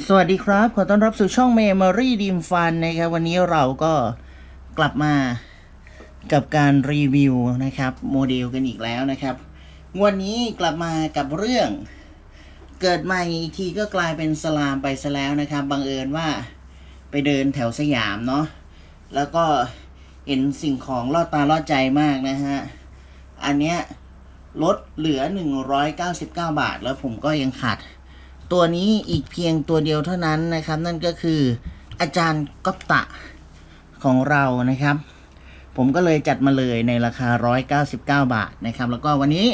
สวัสดีครับ ขอต้อนรับสู่ช่อง Memory Dream Fun นะครับ วันนี้เราก็กลับมากับการรีวิวนะครับ โมเดลกันอีกแล้วนะครับ วันนี้กลับมากับเรื่อง เกิดใหม่อีกทีก็กลายเป็นสลามไปซะแล้วนะครับ บังเอิญว่าไปเดินแถวสยามเนาะแล้วก็เห็นสิ่งของล่อตาล่อใจมากนะฮะ อันเนี้ยลดเหลือ 199 บาท แล้วผมก็ยังขาด ตัวนี้อีกเพียงตัวเดียวเท่านั้นนะครับ นั่นก็คืออาจารย์ก๊อปตะของเรานะครับ ผมก็เลยจัดมาเลยในราคา 199 บาทนะครับ แล้วก็วันนี้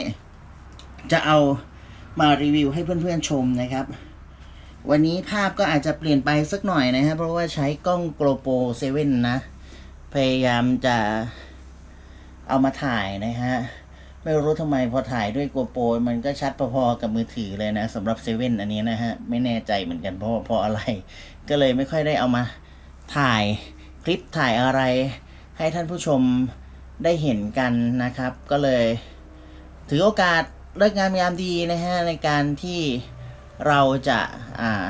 จะเอามารีวิวให้เพื่อนๆชมนะครับ วันนี้ภาพก็อาจจะเปลี่ยนไปสักหน่อยนะครับ เพราะว่าใช้กล้อง GoPro 7นะ พยายามจะเอามาถ่ายนะฮะ ไม่รู้ทำไมพอถ่ายด้วย GoPro มันก็ชัดพอๆกับมือถือเลยนะสำหรับเซเว่นอันนี้นะฮะ ไม่แน่ใจเหมือนกันเพราะเพราะอะไร ก็เลยไม่ค่อยได้เอามาถ่ายคลิปถ่ายอะไร ให้ท่านผู้ชมได้เห็นกันนะครับ ก็เลย ถือโอกาสเลิกงามยามดีนะฮะ ในการที่เราจะอ่า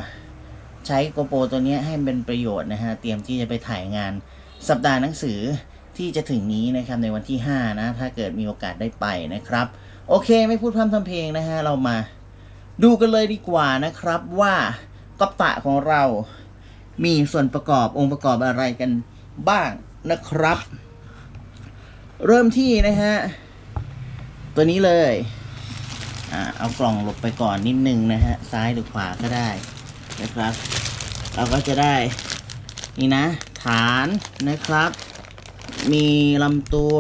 ใช้ GoPro ตัวนี้ให้เป็นประโยชน์นะฮะ เตรียมที่จะไปถ่ายงานสัปดาห์หนังสือ ที่จะถึงนี้นะครับในวันที่ 5 นะ ถ้าเกิดมีโอกาสได้ไปนะครับ โอเคไม่พูดพร่ำทำเพลงนะฮะ เรามาดูกันเลยดีกว่านะครับว่าก๊อปตะของเรา มีส่วนประกอบองค์ประกอบอะไรกันบ้างนะครับ เริ่มที่นะฮะ ตัวนี้เลยอ่าเอากล่องหลบไปก่อนนิดนึงนะฮะ ซ้ายหรือขวาก็ได้นะครับ เราก็จะได้นี่นะ ฐานนะครับ มีลำตัว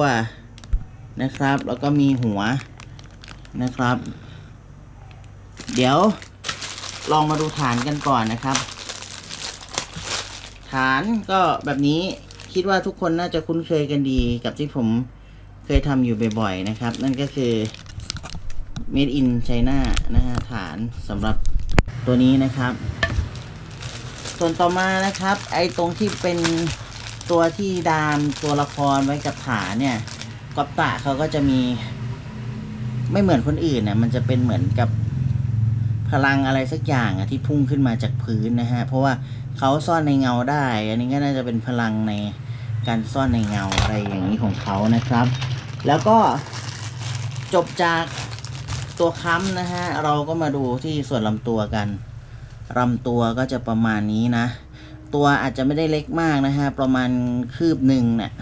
นะครับ แล้วก็มีหัวนะครับ เดี๋ยวลองมาดูฐานกันก่อนนะครับ ฐานก็แบบนี้คิดว่าทุกคนน่าจะคุ้นเคยกันดีกับที่ผมเคยทำอยู่บ่อยๆนะครับ นั่นก็คือ made in China นะฮะฐานสำหรับตัวนี้นะครับ ส่วนต่อมานะครับ ไอ้ตรงที่เป็น ตัวที่ดามตัวละครไว้กับฐานเนี่ยกอปตะเขาก็จะมี ไม่เหมือนคนอื่นนะมันจะเป็นเหมือนกับพลังอะไรสักอย่างอะที่พุ่งขึ้นมาจากพื้นนะฮะ เพราะว่าเขาซ่อนในเงาได้ อันนี้ก็น่าจะเป็นพลังในการซ่อนในเงาอะไรอย่างนี้ของเขานะครับ แล้วก็จบจากตัวค้ำนะฮะ เราก็มาดูที่ส่วนลำตัวกันลำตัวก็จะประมาณนี้นะ ตัวอาจจะไม่ได้เล็กมากนะฮะ ประมาณคืบหนึ่งเนี่ย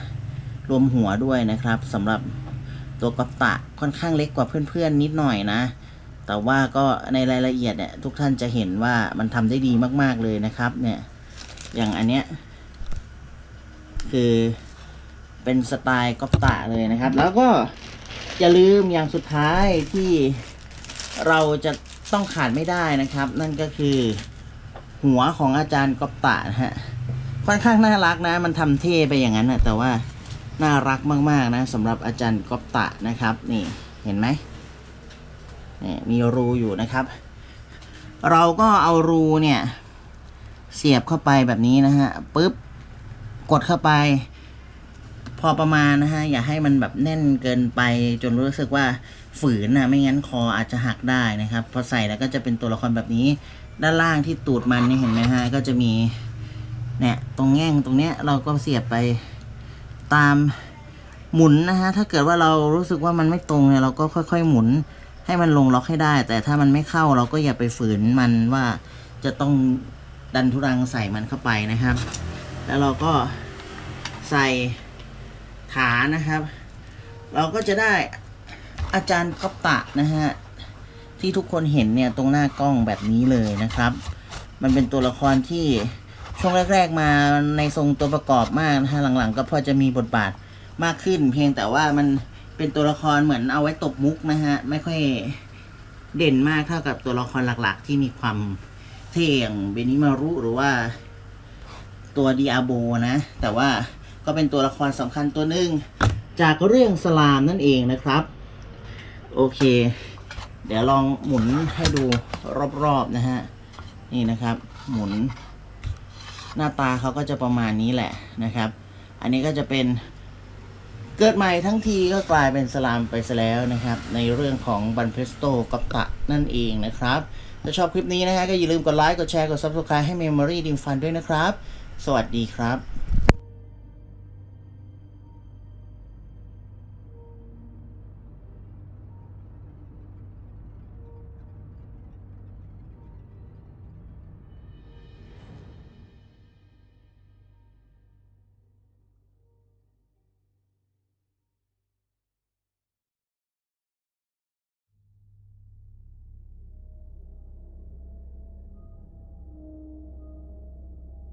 รวมหัวด้วยนะครับสำหรับตัวกระตะค่อนข้างเล็กกว่าเพื่อนๆนิดหน่อยนะ แต่ว่าก็ในรายละเอียดเนี่ยทุกท่านจะเห็นว่ามันทำได้ดีมากๆเลยนะครับ เนี่ย อย่างอันเนี้ยคือเป็นสไตล์ก๊อปตะเลยนะครับ แล้วก็อย่าลืมอย่างสุดท้ายที่เราจะต้องขาดไม่ได้นะครับ นั่นก็คือ หัวของอาจารย์กอปตะนะฮะ ค่อนข้างน่ารักนะ มันทำเท่ไปอย่างนั้นนะแต่ว่าน่ารักมาก ๆ นะสำหรับอาจารย์กอปตะนะครับ นี่เห็นไหมนี่มีรูอยู่นะครับ เราก็เอารูเนี่ย เสียบเข้าไปแบบนี้นะฮะปุ๊บกดเข้าไป พอประมาณนะฮะ อย่าให้มันแบบแน่นเกินไปจนรู้สึกว่าฝืนนะไม่งั้นคออาจจะหักได้นะครับ พอใส่แล้วก็จะเป็นตัวละครแบบนี้ ด้านล่างที่ตูดมันนี่เห็นไหมฮะ ก็จะมีเนี่ยตรงแง่งตรงเนี้ยเราก็เสียบไปตามหมุนนะฮะ ถ้าเกิดว่าเรารู้สึกว่ามันไม่ตรงเนี่ยเราก็ค่อย ๆ หมุนให้มันลงล็อกให้ได้ แต่ถ้ามันไม่เข้าเราก็อย่าไปฝืนมันว่าจะต้องดันทุรังใส่มันเข้าไปนะครับ แล้วเราก็ใส่ฐานนะครับ เราก็จะได้อาจารย์ก๊อปตะนะฮะ ที่ทุกคนเห็นเนี่ยตรงหน้ากล้องแบบนี้เลยนะครับ มันเป็นตัวละครที่ช่วงแรก ๆ มาในทรงตัวประกอบมากนะฮะหลังๆ ก็พอจะมีบทบาทมากขึ้น เพียงแต่ว่ามันเป็นตัวละครเหมือนเอาไว้ตบมุกนะฮะไม่ค่อยเด่นมากเท่ากับตัวละครหลักๆ ที่มีความเท่อย่างเบนิมารุหรือว่าตัวดิอาโบนะ แต่ว่าก็เป็นตัวละครสำคัญตัวหนึ่งจากเรื่องสลามนั่นเองนะครับ โอเค เดี๋ยวลองหมุนให้ดูรอบๆนะฮะ นี่นะครับ หมุน หน้าตาเขาก็จะประมาณนี้แหละนะครับ อันนี้ก็จะเป็นเกิดใหม่ทั้งทีก็กลายเป็นสลามไปซะแล้วนะครับ ในเรื่องของบันเพสโตกับตะนั่นเองนะครับถ้าชอบคลิปนี้นะฮะก็อย่าลืมกดไลค์กดแชร์กด Subscribe ให้ Memory ดิมฟันด้วยนะครับ สวัสดีครับ